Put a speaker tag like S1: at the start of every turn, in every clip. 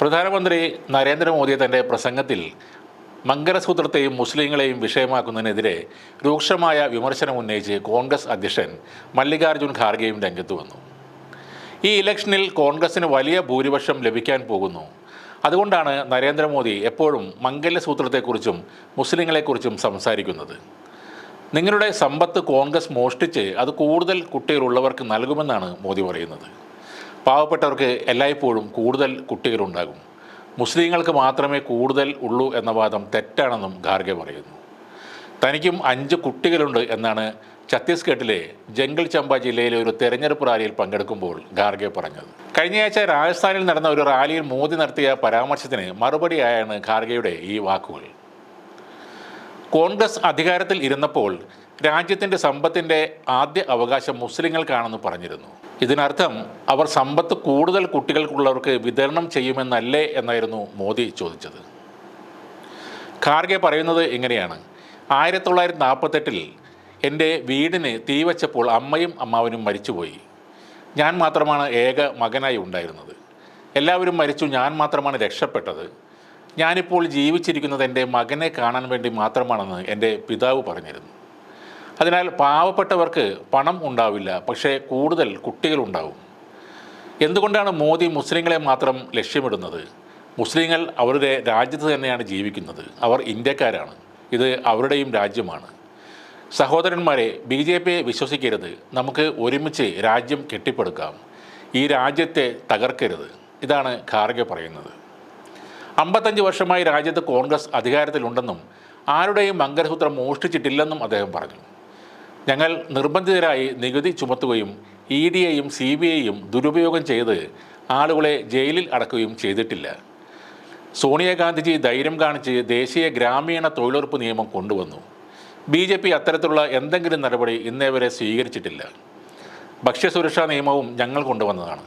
S1: പ്രധാനമന്ത്രി നരേന്ദ്രമോദി തന്റെ പ്രസംഗത്തിൽ മംഗലസൂത്രത്തെയും മുസ്ലിങ്ങളെയും വിഷയമാക്കുന്നതിനെതിരെ രൂക്ഷമായ വിമർശനം ഉന്നയിച്ച് കോൺഗ്രസ് അധ്യക്ഷൻ മല്ലികാർജുൻ ഖാർഗെയും രംഗത്ത് വന്നു. ഈ ഇലക്ഷനിൽ കോൺഗ്രസിന് വലിയ ഭൂരിപക്ഷം ലഭിക്കാൻ പോകുന്നു. അതുകൊണ്ടാണ് നരേന്ദ്രമോദി എപ്പോഴും മംഗല്യസൂത്രത്തെക്കുറിച്ചും മുസ്ലിങ്ങളെക്കുറിച്ചും സംസാരിക്കുന്നത്. നിങ്ങളുടെ സമ്പത്ത് കോൺഗ്രസ് മോഷ്ടിച്ച് അത് കൂടുതൽ കുട്ടികളുള്ളവർക്ക് നൽകുമെന്നാണ് മോദി പറയുന്നത്. പാവപ്പെട്ടവർക്ക് എല്ലായ്പ്പോഴും കൂടുതൽ കുട്ടികളുണ്ടാകും. മുസ്ലിങ്ങൾക്ക് മാത്രമേ കൂടുതൽ ഉള്ളൂ എന്ന വാദം തെറ്റാണെന്നും ഖാർഗെ പറയുന്നു. തനിക്കും അഞ്ച് കുട്ടികളുണ്ട് എന്നാണ് ഛത്തീസ്ഗഡിലെ ജംഗൽ ചമ്പ ജില്ലയിലെ ഒരു തെരഞ്ഞെടുപ്പ് റാലിയിൽ പങ്കെടുക്കുമ്പോൾ ഖാർഗെ പറഞ്ഞത്. കഴിഞ്ഞയാഴ്ച രാജസ്ഥാനിൽ നടന്ന ഒരു റാലിയിൽ മോദി നടത്തിയ പരാമർശത്തിന് മറുപടിയായാണ് ഖാർഗെയുടെ ഈ വാക്കുകൾ. കോൺഗ്രസ് അധികാരത്തിൽ ഇരുന്നപ്പോൾ രാജ്യത്തിന്റെ സമ്പത്തിന്റെ ആദ്യ അവകാശം മുസ്ലിങ്ങൾക്കാണെന്ന് പറഞ്ഞിരുന്നു. ഇതിനർത്ഥം അവർ സമ്പത്ത് കൂടുതൽ കുട്ടികൾക്കുള്ളവർക്ക് വിതരണം ചെയ്യുമെന്നല്ലേ എന്നായിരുന്നു മോദി ചോദിച്ചത്. ഖാർഗെ പറയുന്നത് ഇങ്ങനെയാണ് ആയിരത്തി തൊള്ളായിരത്തി നാൽപ്പത്തെട്ടിൽ എന്റെ വീടിന് തീ വച്ചപ്പോൾ അമ്മയും അമ്മാവനും മരിച്ചുപോയി. ഞാൻ മാത്രമാണ് ഏക മകനായി ഉണ്ടായിരുന്നത്. എല്ലാവരും മരിച്ചു ഞാൻ മാത്രമാണ് രക്ഷപ്പെട്ടത്. ഞാനിപ്പോൾ ജീവിച്ചിരിക്കുന്നത് എന്റെ മകനെ കാണാൻ വേണ്ടി മാത്രമാണെന്ന് എന്റെ പിതാവ് പറഞ്ഞിരുന്നു. അതിനാൽ പാവപ്പെട്ടവർക്ക് പണം ഉണ്ടാവില്ല പക്ഷേ കൂടുതൽ കുട്ടികളുണ്ടാവും. എന്തുകൊണ്ടാണ് മോദി മുസ്ലിങ്ങളെ മാത്രം ലക്ഷ്യമിടുന്നത്? മുസ്ലിങ്ങൾ അവരുടെ രാജ്യത്ത് തന്നെയാണ് ജീവിക്കുന്നത്. അവർ ഇന്ത്യക്കാരാണ്. ഇത് അവരുടെയും രാജ്യമാണ്. സഹോദരന്മാരെ ബി ജെ പിയെ വിശ്വസിക്കരുത്. നമുക്ക് ഒരുമിച്ച് രാജ്യം കെട്ടിപ്പടുക്കാം. ഈ രാജ്യത്തെ തകർക്കരുത്. ഇതാണ് ഖാർഗെ പറയുന്നത്. അമ്പത്തഞ്ച് വർഷമായി രാജ്യത്ത് കോൺഗ്രസ് അധികാരത്തിലുണ്ടെന്നും ആരുടെയും മംഗലസൂത്രം മോഷ്ടിച്ചിട്ടില്ലെന്നും അദ്ദേഹം പറഞ്ഞു. ഞങ്ങൾ നിർബന്ധിതരായി നികുതി ചുമത്തുകയും ഇ ഡിയെയും സി ബി ഐയും ദുരുപയോഗം ചെയ്ത് ആളുകളെ ജയിലിൽ അടക്കുകയും ചെയ്തിട്ടില്ല. സോണിയാഗാന്ധിജി ധൈര്യം കാണിച്ച് ദേശീയ ഗ്രാമീണ തൊഴിലുറപ്പ് നിയമം കൊണ്ടുവന്നു. ബി ജെ പി അത്തരത്തിലുള്ള എന്തെങ്കിലും നടപടി ഇന്നേ വരെ സ്വീകരിച്ചിട്ടില്ല. ഭക്ഷ്യസുരക്ഷാ നിയമവും ഞങ്ങൾ കൊണ്ടുവന്നതാണ്.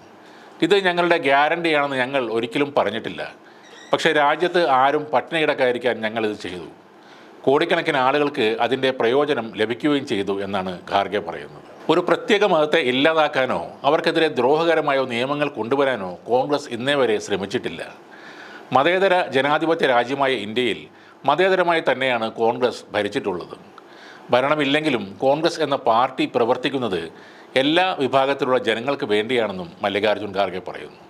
S1: ഇത് ഞങ്ങളുടെ ഗ്യാരണ്ടിയാണെന്ന് ഞങ്ങൾ ഒരിക്കലും പറഞ്ഞിട്ടില്ല. പക്ഷേ രാജ്യത്ത് ആരും പട്ടിണി കിടക്കാതിരിക്കാൻ ഞങ്ങളിത് ചെയ്തു. കോടിക്കണക്കിന് ആളുകൾക്ക് അതിന്റെ പ്രയോജനം ലഭിക്കുകയും ചെയ്തു എന്നാണ് ഖാർഗെ പറയുന്നത്. ഒരു പ്രത്യേക മതത്തെ ഇല്ലാതാക്കാനോ അവർക്കെതിരെ ദ്രോഹകരമായോ നിയമങ്ങൾ കൊണ്ടുവരാനോ കോൺഗ്രസ് ഇന്നേ വരെ ശ്രമിച്ചിട്ടില്ല. മതേതര ജനാധിപത്യ രാജ്യമായ ഇന്ത്യയിൽ മതേതരമായി തന്നെയാണ് കോൺഗ്രസ് ഭരിച്ചിട്ടുള്ളത്. ഭരണമില്ലെങ്കിലും കോൺഗ്രസ് എന്ന പാർട്ടി പ്രവർത്തിക്കുന്നത് എല്ലാ വിഭാഗത്തിലുള്ള ജനങ്ങൾക്ക് വേണ്ടിയാണെന്നും മല്ലികാർജുൻ ഖാർഗെ പറയുന്നു.